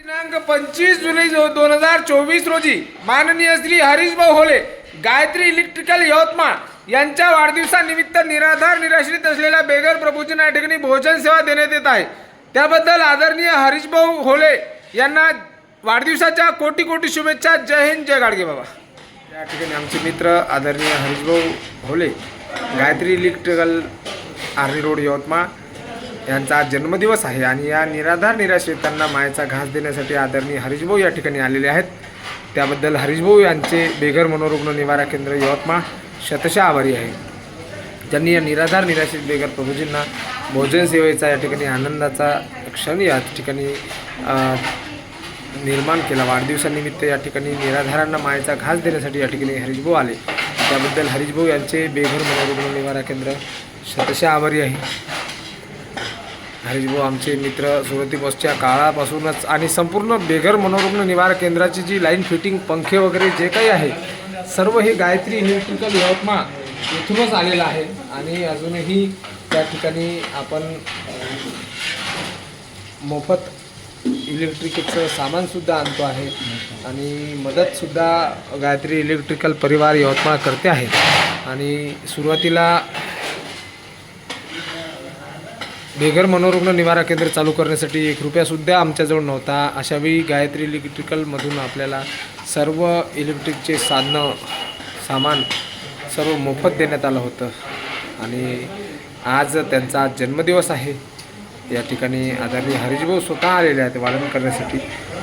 दिनांक पंचवीस जुलै दोन हजार चोवीस रोजी माननीय श्री हरीशभाऊ होले गायत्री इलेक्ट्रिकल यवतमाळ यांच्या वाढदिवसानिमित्त निराधार निराश्रित असलेल्या बेगर प्रभूजींना या ठिकाणी भोजन सेवा देण्यात येत आहे. त्याबद्दल आदरणीय हरीशभाऊ होले यांना वाढदिवसाच्या कोटी कोटी शुभेच्छा. जय हिंद जय गाडगे बाबा. या ठिकाणी आमचे मित्र आदरणीय हरीशभाऊ Hole Gayatri electrical army road Yavatmal यांचा जन्मदिवस आहे आणि या निराधार निराश्रितांना मायेचा घास देण्यासाठी आदरणीय हरीशभाऊ या ठिकाणी आलेले आहेत. त्याबद्दल हरीशभाऊ यांचे बेघर मनोरुग्ण निवारा केंद्र यवतमाळ शतशः आभारी आहे. त्यांनी या निराधार निराश्रित बेघर प्रभूजींना भोजन सेवेचा या ठिकाणी आनंदाचा क्षण या ठिकाणी निर्माण केला. वाढदिवसानिमित्त या ठिकाणी निराधारांना मायेचा घास देण्यासाठी या ठिकाणी हरीशभाऊ आले. त्याबद्दल हरीशभाऊ यांचे बेघर मनोरुग्ण निवारा केंद्र शतशः आभारी आहे. हरीशभाऊ आमचे मित्र सुरती बसच्या काळापासूनच आणि संपूर्ण बेघर मनोरुग्ण निवार केंद्राची जी लाईन फिटिंग पंखे वगैरे जे काही आहे सर्व हे गायत्री इलेक्ट्रिकल यवतमाळ येथूनच आलेलं आहे. आणि अजूनही त्या ठिकाणी आपण मोफत इलेक्ट्रिकचं सामानसुद्धा आणतो आहे. आणि मदतसुद्धा गायत्री इलेक्ट्रिकल परिवार यवतमाळ करते आहे. आणि सुरुवातीला बेघर मनोरुग्ण निवारा केंद्र चालू करण्यासाठी एक रुपयासुद्धा आमच्याजवळ नव्हता. अशावेळी गायत्री इलेक्ट्रिकलमधून आपल्याला सर्व इलेक्ट्रिकचे साधनं सामान सर्व मोफत देण्यात आलं होतं. आणि आज त्यांचा जन्मदिवस आहे. या ठिकाणी आदरणीय हरीशभाऊ स्वतः आलेले आहेत वाढण करण्यासाठी.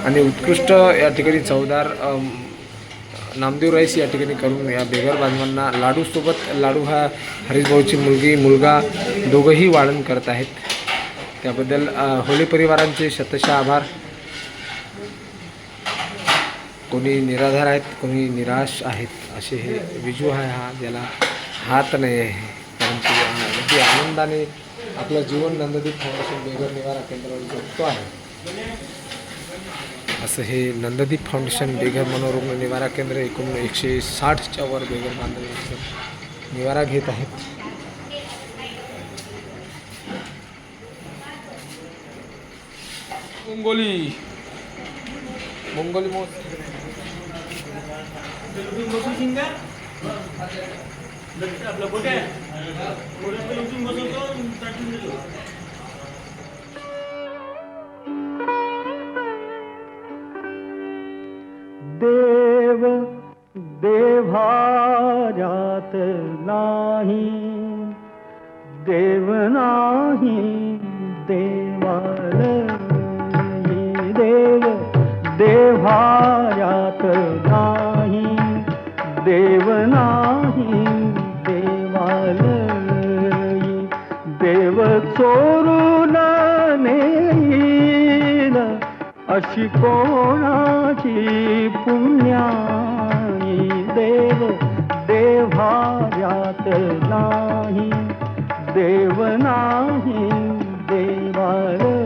आणि उत्कृष्ट या ठिकाणी चवदार नामदेव राईस या ठिकाणी करून या बेघर बांधवांना लाडूसोबत लाडू हा हरीशभाऊची मुलगी मुलगा दोघंही वाढण करत आहेत. त्याबद्दल होली परिवारांचे शतशः आभार. कोणी निराधार आहेत कोणी निराश आहेत असे हे विजू आहे हा ज्याला हात नाही आहे. परंतु अगदी आनंदाने आपलं जीवन नंददीप फाउंडेशन बेघर निवारा केंद्रावर जगतो आहे. असं हे नंददीप फाउंडेशन बेघर मनोरुग्ण निवारा केंद्र एकूण एकशे साठच्या वर बेघर बांधवांचं निवारा घेत आहेत. मुंगोली. मुंगोली मोठ देव देव्हाऱ्यात नाही देव नाही देवालयी भायात नाही देव नाही देवालयी. देव चोरून नेईल अशी कोणाची पुण्याई देव देव्हाऱ्यात नाही देव नाही देवालयी.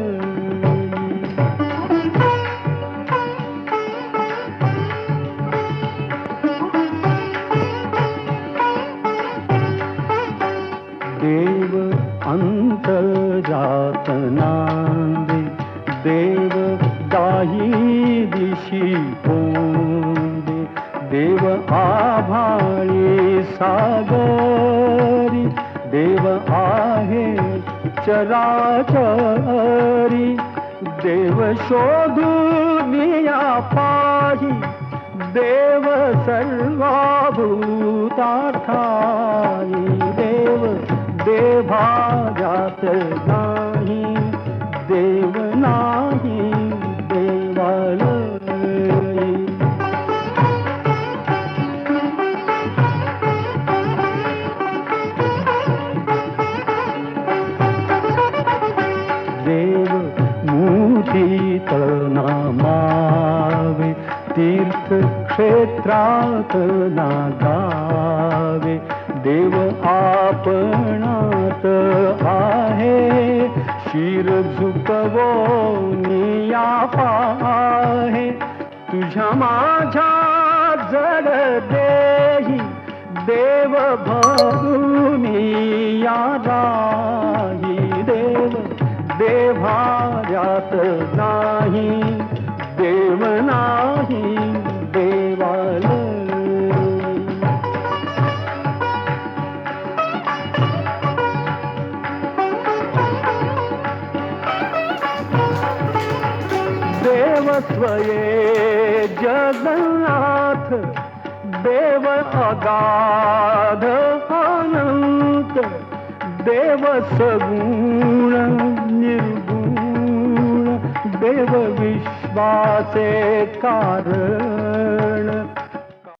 काही दिशी पोंदे देव आभाळी सागरी देव आहे चराचरी देव शोधून या पाही देव सर्वाभूतार्थाई देव देभाजात नाही मुठीत नामावे तीर्थक्षेत्रात नादावे देव आपणात आहे शिर झुकवो निया पाहे तुझ्या माझ्या जड देही देव भरून जात नाही देव नाही देवाल. देवस्वये जगन्नाथ देव अगाध अनंत देव सगुण निर्गुण देव विश्वासे कारण।